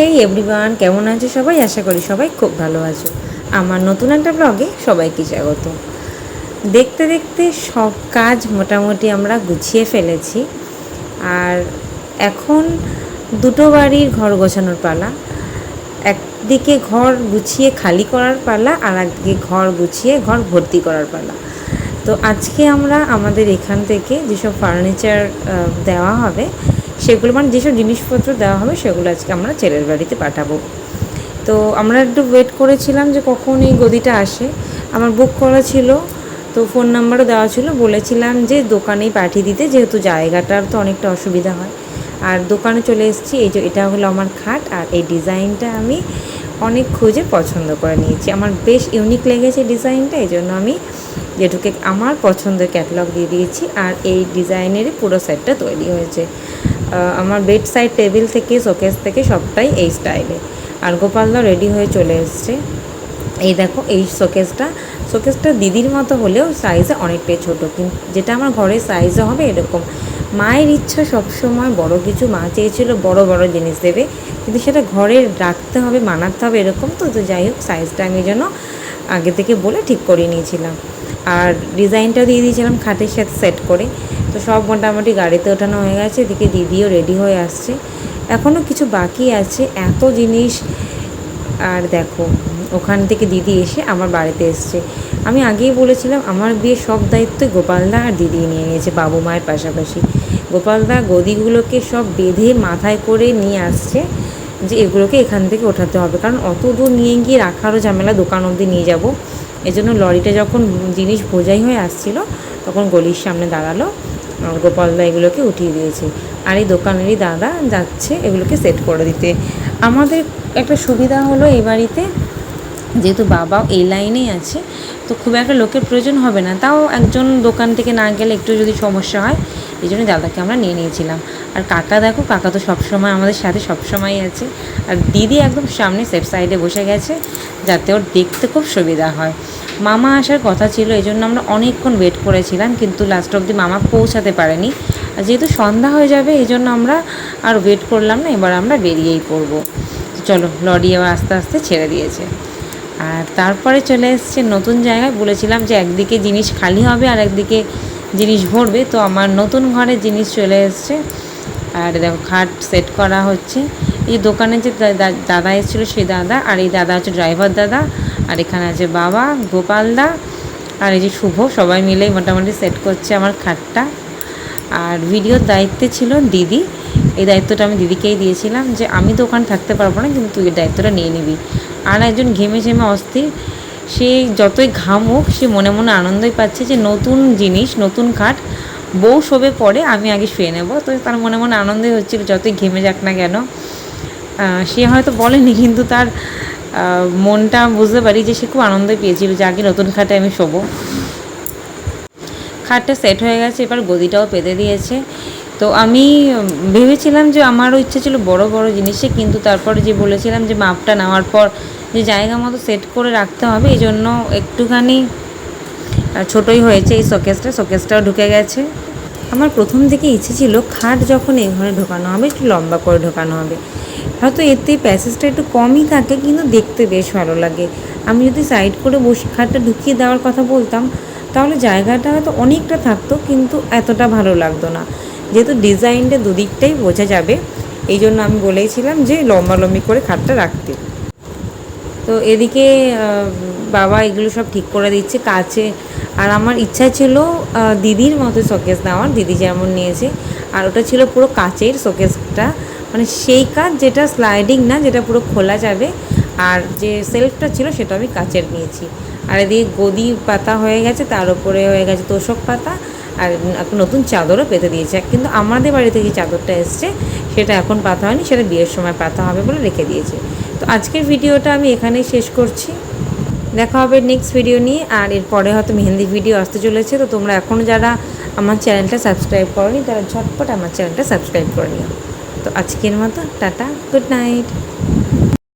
এই এভরিওয়ান কেমন আছো সবাই? আশা করি সবাই খুব ভালো আছো। আমার নতুন একটা ব্লগে সবাইকে স্বাগত। দেখতে দেখতে সব কাজ মোটামুটি আমরা গুছিয়ে ফেলেছি। আর এখন দুটো বাড়ির ঘর গোছানোর পালা। একদিকে ঘর গুছিয়ে খালি করার পালা, আর একদিকে ঘর গুছিয়ে ঘর ভর্তি করার পালা। তো আজকে আমরা আমাদের এখান থেকে যেসব ফার্নিচার দেওয়া হবে সেগুলো মানে যেসব জিনিসপত্র দেওয়া হবে সেগুলো আজকে আমরা ছেলের বাড়িতে পাঠাবো। তো আমরা একটু ওয়েট করেছিলাম যে কখন এই গদিটা আসে। আমার বুক করা ছিল, তো ফোন নাম্বারও দেওয়া ছিল। বলেছিলাম যে দোকানেই পাঠিয়ে দিতে, যেহেতু জায়গাটার তো অনেকটা অসুবিধা হয়। আর দোকানে চলে এসেছি, এই যে এটা হলো আমার খাট, আর এই ডিজাইনটা আমি অনেক খুঁজে পছন্দ করে নিয়েছি। আমার বেশ ইউনিক লেগেছে ডিজাইনটা, এই জন্য আমি যেটুকে আমার পছন্দের ক্যাটালগ দিয়ে দিয়েছি, আর এই ডিজাইনেরই পুরো সেটটা তৈরি হয়েছে। আমার বেড সাইড টেবিল থেকে শোকেস থেকে সবটাই এই স্টাইলে আর গোপালদা রেডি হয়ে চলে এসছে। এই দেখো, এই শোকেসটা শোকেসটা দিদির মতো হলেও সাইজে অনেকটাই ছোটো। কিন্তু যেটা আমার ঘরের সাইজে হবে এরকম। মায়ের ইচ্ছা সবসময় বড় কিছু, মা চেয়েছিল বড় বড় জিনিস দেবে। কিন্তু সেটা ঘরে রাখতে হবে, মানাতে হবে এরকম। তো তো যাই হোক সাইজটা আমি যেন আগে থেকে বলে ঠিক করে নিয়েছিলাম। আর ডিজাইনটা দিয়ে দিয়েছিলাম খাটের সাথে সেট করে। তো সব মোটামুটি গাড়িতে ওঠানো হয়ে গেছে, এদিকে দিদিও রেডি হয়ে আসছে। এখনও কিছু বাকি আছে, এত জিনিস। আর দেখো, ওখান থেকে দিদি এসে আমার বাড়িতে এসছে। আমি আগেই বলেছিলাম, আমার বিয়ে সব দায়িত্বই গোপালদা আর দিদি নিয়ে নিয়েছে, বাবু মায়ের পাশাপাশি। গোপালদা গদিগুলোকে সব বেঁধে মাথায় করে নিয়ে আসছে। যে এগুলোকে এখান থেকে ওঠাতে হবে। কারণ অত দূর নিয়ে গিয়ে রাখারও ঝামেলা, দোকান অবধি নিয়ে যাব। এজন্য লরিটা যখন জিনিস বোঝাই হয়ে আসছিল, তখন গলির সামনে দাঁড়াল গোপালদা এগুলোকে উঠিয়ে দিয়েছে। আর এই দোকানেরই দাদা যাচ্ছে এগুলোকে সেট করে দিতে। আমাদের একটা সুবিধা হলো এই বাড়িতে যেহেতু বাবা এই লাইনেই আছে, তো খুব একটা লোকের প্রয়োজন হবে না। তাও একজন দোকান থেকে না গেলে একটু যদি সমস্যা হয়, এই জন্য দাদাকে আমরা নিয়ে নিয়েছিলাম। আর কাকা দেখো, কাকা তো সবসময় আমাদের সাথে সবসময়ই আছে। আর দিদি একদম সামনে সেফ সাইডে বসে গেছে, যাতে ওর দেখতে খুব সুবিধা হয়। মামা আসার কথা ছিল, এই জন্য আমরা অনেকক্ষণ ওয়েট করেছিলাম, কিন্তু লাস্ট অবধি মামা পৌঁছাতে পারেনি। আর যেহেতু সন্ধ্যা হয়ে যাবে, এই জন্য আমরা আর ওয়েট করলাম না, এবার আমরা বেরিয়েই পড়ব। চলো, লরি আবার আস্তে আস্তে ছেড়ে দিয়েছে। আর তারপরে চলে এসছে নতুন জায়গায়। বলেছিলাম যে একদিকে জিনিস খালি হবে আর একদিকে জিনিস ভরবে। তো আমার নতুন ঘরে জিনিস চলে এসছে। আর দেখো খাট সেট করা হচ্ছে। এই দোকানে যে দাদা এসেছিল সেই দাদা। আর এই দাদা হচ্ছে ড্রাইভার দাদা। আর এখানে আছে বাবা গোপালদা আর এই যে শুভ, সবাই মিলেই মোটামুটি সেট করছে আমার খাটটা। আর ভিডিওর দায়িত্বে ছিল দিদি। এই দায়িত্বটা আমি দিদিকেই দিয়েছিলাম যে আমি দোকান থাকতে পারব না, কিন্তু তুই এই দায়িত্বটা নিয়ে নিবি। আর একজন ঘেমে ঝেমে অস্থির, সে যতই ঘাম হোক, সে মনে মনে আনন্দই পাচ্ছে যে নতুন জিনিস, নতুন খাট, বউ শোবে পরে আমি আগে শুয়ে নেব। তো তার মনে মনে আনন্দই হচ্ছিল, যতই ঘেমে যাক না কেন। সে হয়তো বলেনি, কিন্তু তার মনটা বুঝতে পারি যে সে খুব আনন্দই পেয়েছিল যে আগে নতুন খাটে আমি শোবো। খাটটা সেট হয়ে গেছে, এবার গদিটাও পেতে দিয়েছে। তো আমি ভেবেছিলাম যে আমারও ইচ্ছে ছিল বড় বড় জিনিসে, কিন্তু তারপরে যে বলেছিলাম যে মাপটা নেওয়ার পর যে জায়গা মতো সেট করে রাখতে হবে, এই জন্য একটুখানি ছোটোই হয়েছে এই শোকেসটা, শোকেসটাও ঢুকে গেছে। আমার প্রথম থেকে ইচ্ছে ছিল খাট যখন এই ঘরে ঢোকানো হবে, একটু লম্বা করে ঢোকানো হবে। হয়তো এতে প্যাসেজটা একটু কমই থাকে, কিন্তু দেখতে বেশ ভালো লাগে। আমি যদি সাইড করে বসে খাটটা ঢুকিয়ে দেওয়ার কথা বলতাম, তাহলে জায়গাটা হয়তো অনেকটা থাকতো, কিন্তু এতটা ভালো লাগতো না। যেহেতু ডিজাইনটা দুদিকটাই বোঝা যাবে, এই জন্য আমি বলেছিলাম যে লম্বালম্বি করে খাটটা রাখতে। তো এদিকে বাবা এগুলো সব ঠিক করে দিচ্ছে কাছে। আর আমার ইচ্ছা ছিল দিদির মতো শোকেস নেওয়ার দিদি যেমন নিয়েছে। আর ওটা ছিল পুরো কাচের শোকেসটা। মানে সেই কাজ যেটা স্লাইডিং না, যেটা পুরো খোলা যাবে। আর যে সেলফটা ছিল, সেটা আমি কাচের নিয়েছি। আর এদিকে গদি পাতা হয়ে গেছে, তার উপরে হয়ে গেছে তোষক পাতা। আর একটা নতুন চাদরও পেতে দিয়েছে। কিন্তু আমাদের বাড়িতে যে চাদরটা এসছে, সেটা এখন পাতা হয়নি, সেটা বিয়ের সময় পাতা হবে বলে রেখে দিয়েছে। তো আজকের ভিডিওটা আমি এখানেই শেষ করছি। দেখা হবে নেক্সট ভিডিও নিয়ে, আর এরপরে হয়তো মেহেন্দি ভিডিও আসতে চলেছে। তো তোমরা এখনও যারা আমার চ্যানেলটা সাবস্ক্রাইব করনি, তারা ঝটপট আমার চ্যানেলটা সাবস্ক্রাইব করে নিও। তো আজকের মতো, টাটা গুড নাইট